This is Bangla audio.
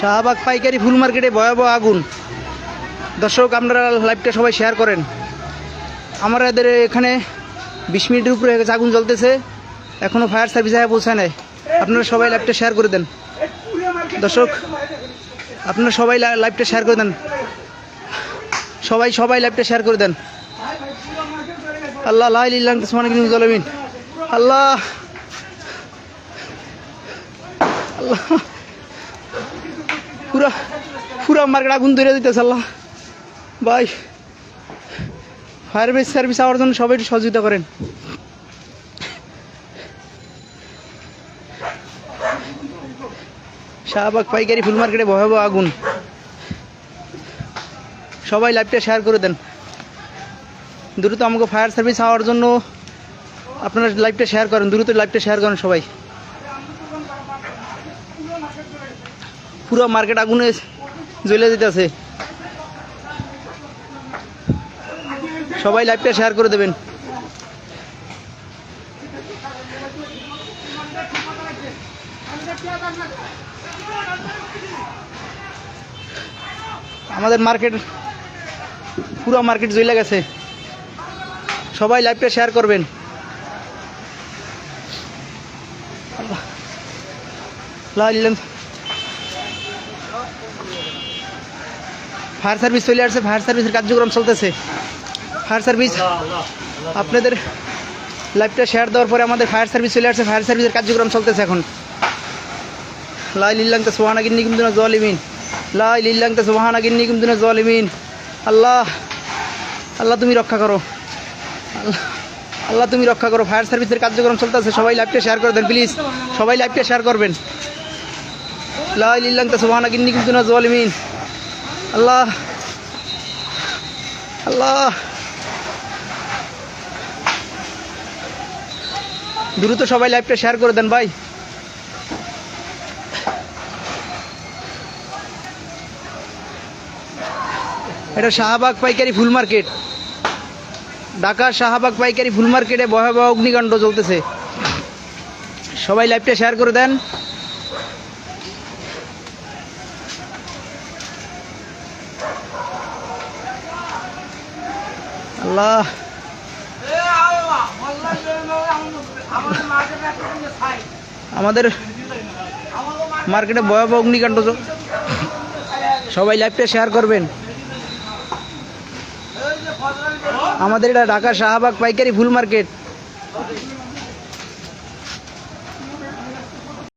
শাহবাগ পাইকারি ফুল মার্কেটে ভয়াবহ আগুন। দর্শক, আপনারা লাইভটা সবাই শেয়ার করেন। আমরা এদের এখানে বিশ মিনিটের উপরে হয়ে গেছে, আগুন জ্বলতেছে। এখনও ফায়ার সার্ভিস আগে পৌঁছায় নাই। আপনারা সবাই লাইভটা শেয়ার করে দেন। দর্শক, আপনারা সবাই লাইভটা শেয়ার করে দেন। সবাই সবাই লাইভটা শেয়ার করে দেন। আল্লাহ আল্লাহ। আল্লাহ। পুরা পুরা মার্কেট আগুন ধরে দিতেছে আল্লাহ। ভাই, ফায়ার ব্রিগেড সার্ভিস আওয়ার জন্য সবাই একটু সহযোগিতা করেন। শাহবাগ পাইকারি ফুল মার্কেটে ভয়াবহ আগুন। সবাই লাইভটা শেয়ার করে দেন। দ্রুত আমাকে ফায়ার সার্ভিস হওয়ার জন্য আপনারা লাইভটা শেয়ার করেন, দ্রুত লাইভটা শেয়ার করেন সবাই। পুরো মার্কেট আগুনে জ্বলে যেতেছে। সবাই লাইভটা শেয়ার করে দেবেন। আমাদের মার্কেট, পুরো মার্কেট জ্বলে গেছে। সবাই লাইভটা শেয়ার করবেন। আল্লাহ। ফায়ার সার্ভিস চলে আসছে, ফায়ার সার্ভিসের কার্যক্রম চলতেছে। ফায়ার সার্ভিস, আপনাদের লাইভটা শেয়ার দেওয়ার পরে আমাদের ফায়ার সার্ভিস চলে আসছে, ফায়ার সার্ভিসের কার্যক্রম চলতেছে এখন। লাই লিল্লাং তা সোহানা গিন্নি কুমদুনা জলিমিন। লাই লিল্লাং তা সোহানা গিন্নি কুমদুনা জলিমিন। আল্লাহ আল্লাহ তুমি রক্ষা করো। আল্লাহ আল্লাহ তুমি রক্ষা করো। ফায়ার সার্ভিসের কার্যক্রম চলতেছে, সবাই লাইভটা শেয়ার করে দেন প্লিজ সবাই লাইভটা শেয়ার করবেন। লাই লিল্লাং তা সোহানা গিন্নি কুমদুনা জলিমিন। আল্লাহ আল্লাহ। দ্রুত সবাই লাইভটা শেয়ার করে দেন ভাই। এটা শাহবাগ পাইকারি ফুল মার্কেট। ঢাকা শাহবাগ পাইকারি ফুল মার্কেটে ভয়াবহ অগ্নিকাণ্ড চলতেছে। সবাই লাইভটা শেয়ার করে দেন। আল্লাহ। আমাদের মার্কেটে ভয়াবহ অগ্নিকাণ্ড সবাই লাইভটা শেয়ার করবেন। আমাদের এটা ঢাকা শাহবাগ পাইকারি ফুল মার্কেট।